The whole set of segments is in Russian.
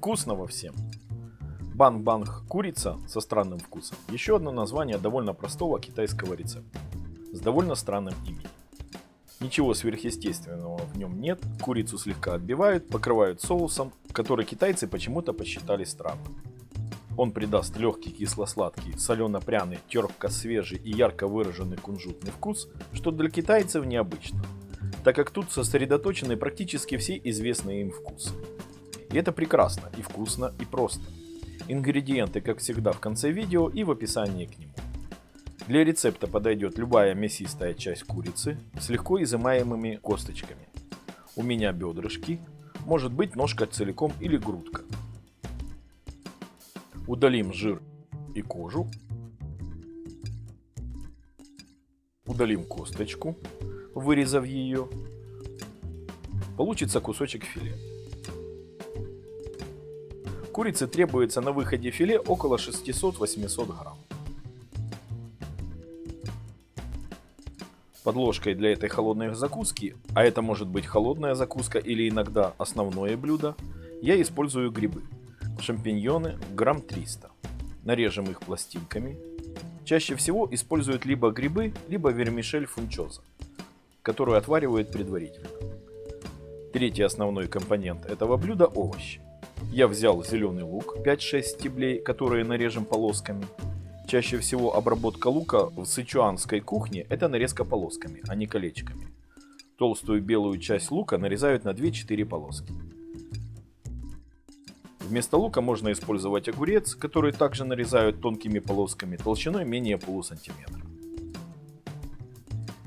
Вкусного всем! Банг-банг курица со странным вкусом – еще одно название довольно простого китайского рецепта с довольно странным именем. Ничего сверхъестественного в нем нет, курицу слегка отбивают, покрывают соусом, который китайцы почему-то посчитали странным. Он придаст легкий кисло-сладкий, солено-пряный, терпко-свежий и ярко выраженный кунжутный вкус, что для китайцев необычно, так как тут сосредоточены практически все известные им вкусы. И это прекрасно, и вкусно, и просто. Ингредиенты, как всегда, в конце видео и в описании к нему. Для рецепта подойдет любая мясистая часть курицы с легко изымаемыми косточками. У меня бедрышки, может быть ножка целиком или грудка. Удалим жир и кожу. Удалим косточку, вырезав ее. Получится кусочек филе. Курице требуется на выходе филе около 600-800 грамм. Подложкой для этой холодной закуски, а это может быть холодная закуска или иногда основное блюдо, я использую грибы. Шампиньоны грамм 300. Нарежем их пластинками. Чаще всего используют либо грибы, либо вермишель фунчоза, которую отваривают предварительно. Третий основной компонент этого блюда – овощи. Я взял зеленый лук, 5-6 стеблей, которые нарежем полосками. Чаще всего обработка лука в сычуанской кухне – это нарезка полосками, а не колечками. Толстую белую часть лука нарезают на 2-4 полоски. Вместо лука можно использовать огурец, который также нарезают тонкими полосками толщиной менее полусантиметра.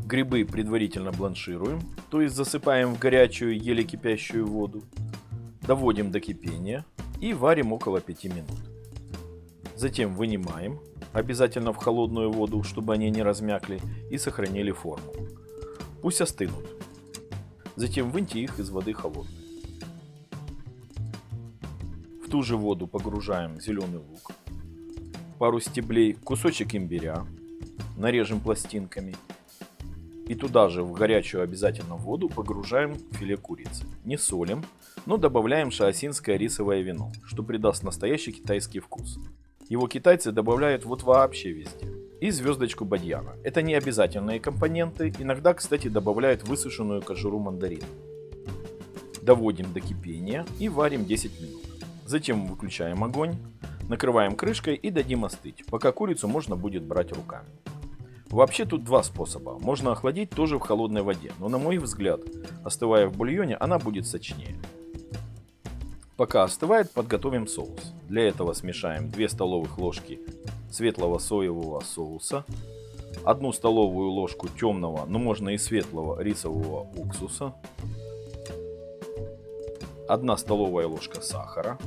Грибы предварительно бланшируем, то есть засыпаем в горячую, еле кипящую воду доводим до кипения и варим около 5 минут. Затем вынимаем, обязательно в холодную воду, чтобы они не размякли и сохранили форму. Пусть остынут. Затем выньте их из воды холодной. В ту же воду погружаем зеленый лук, пару стеблей, кусочек имбиря, нарежем пластинками и туда же в горячую обязательно воду погружаем филе курицы. Не солим, но добавляем шаосинское рисовое вино, что придаст настоящий китайский вкус. Его китайцы добавляют вот вообще везде. И звездочку бадьяна. Это не обязательные компоненты, иногда, кстати, добавляют высушенную кожуру мандарина. Доводим до кипения и варим 10 минут. Затем выключаем огонь, накрываем крышкой и дадим остыть, пока курицу можно будет брать руками. Вообще тут два способа. Можно охладить тоже в холодной воде, но на мой взгляд, остывая в бульоне, она будет сочнее. Пока остывает, подготовим соус. Для этого смешаем 2 столовых ложки светлого соевого соуса, 1 столовую ложку темного, но можно и светлого рисового уксуса, 1 столовая ложка сахара,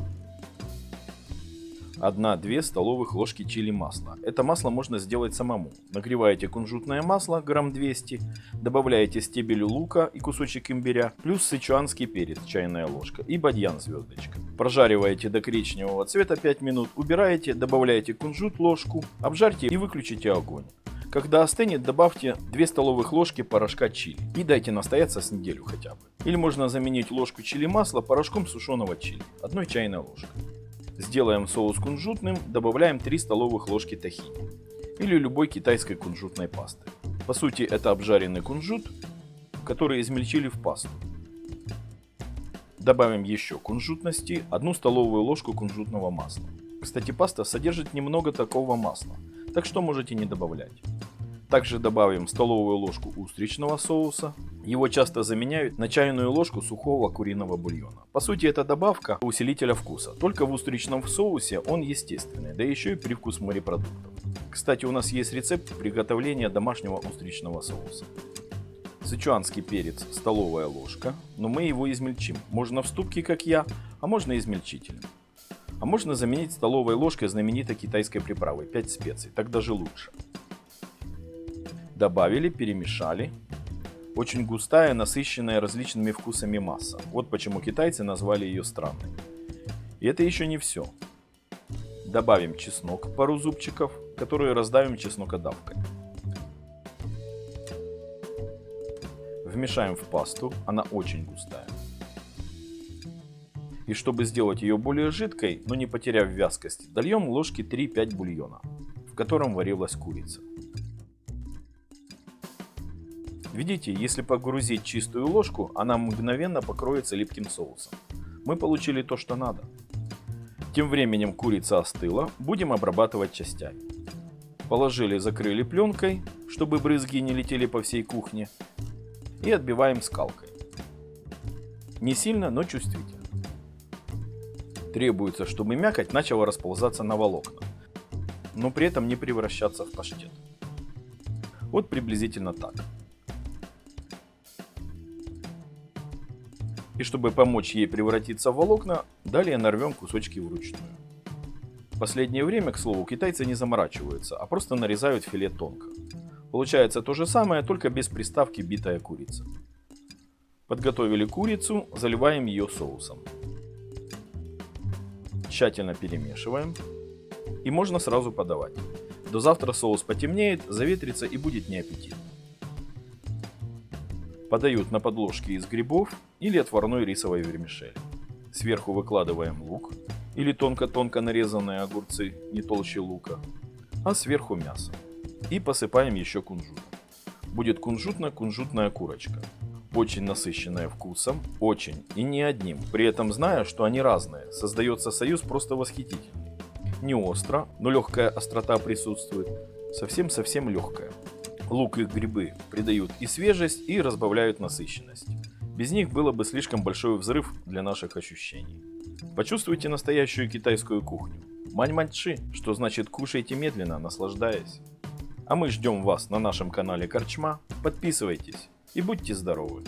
1-2 столовых ложки чили масла. Это масло можно сделать самому. Нагреваете кунжутное масло, грамм 200, добавляете стебель лука и кусочек имбиря, плюс сычуанский перец, чайная ложка и бадьян звездочка. Прожариваете до коричневого цвета 5 минут, убираете, добавляете кунжут ложку, обжарьте и выключите огонь. Когда остынет, добавьте 2 столовых ложки порошка чили и дайте настояться с неделю хотя бы. Или можно заменить ложку чили масла порошком сушеного чили, одной чайной ложкой. Сделаем соус кунжутным, добавляем 3 столовых ложки тахини или любой китайской кунжутной пасты. По сути это обжаренный кунжут, который измельчили в пасту. Добавим еще кунжутности, 1 столовую ложку кунжутного масла. Кстати, паста содержит немного такого масла, так что можете не добавлять. Также добавим столовую ложку устричного соуса. Его часто заменяют на чайную ложку сухого куриного бульона. По сути это добавка усилителя вкуса, только в устричном соусе он естественный, да еще и привкус морепродуктов. Кстати у нас есть рецепт приготовления домашнего устричного соуса. Сычуанский перец столовая ложка, но мы его измельчим. Можно в ступке, как я, а можно измельчителем. А можно заменить столовой ложкой знаменитой китайской приправы 5 специй, так даже лучше. Добавили, перемешали. Очень густая, насыщенная различными вкусами масса. Вот почему китайцы назвали ее странной. И это еще не все. Добавим чеснок, пару зубчиков, которые раздавим чеснокодавкой. Вмешаем в пасту, она очень густая. И чтобы сделать ее более жидкой, но не потеряв вязкость, дольем ложки 3-5 бульона, в котором варилась курица. Видите, если погрузить чистую ложку, она мгновенно покроется липким соусом. Мы получили то, что надо. Тем временем курица остыла, будем обрабатывать частями. Положили, закрыли пленкой, чтобы брызги не летели по всей кухне. И отбиваем скалкой. Не сильно, но чувствительно. Требуется, чтобы мякоть начала расползаться на волокна, но при этом не превращаться в паштет. Вот приблизительно так. И чтобы помочь ей превратиться в волокна, далее нарвем кусочки вручную. В последнее время, к слову, китайцы не заморачиваются, а просто нарезают филе тонко. Получается то же самое, только без приставки битая курица. Подготовили курицу, заливаем ее соусом. Тщательно перемешиваем. И можно сразу подавать. До завтра соус потемнеет, заветрится и будет неаппетитно. Подают на подложке из грибов или отварной рисовой вермишели. Сверху выкладываем лук или тонко-тонко нарезанные огурцы, не толще лука, а сверху мясо. И посыпаем еще кунжутом. Будет кунжутно-кунжутная курочка. Очень насыщенная вкусом, очень и не одним. При этом зная, что они разные, создается союз просто восхитительный. Не остро, но легкая острота присутствует. Совсем-совсем легкая. Лук и грибы придают и свежесть, и разбавляют насыщенность. Без них было бы слишком большой взрыв для наших ощущений. Почувствуйте настоящую китайскую кухню. Мань-маньчи, что значит кушайте медленно, наслаждаясь. А мы ждем вас на нашем канале Корчма. Подписывайтесь и будьте здоровы!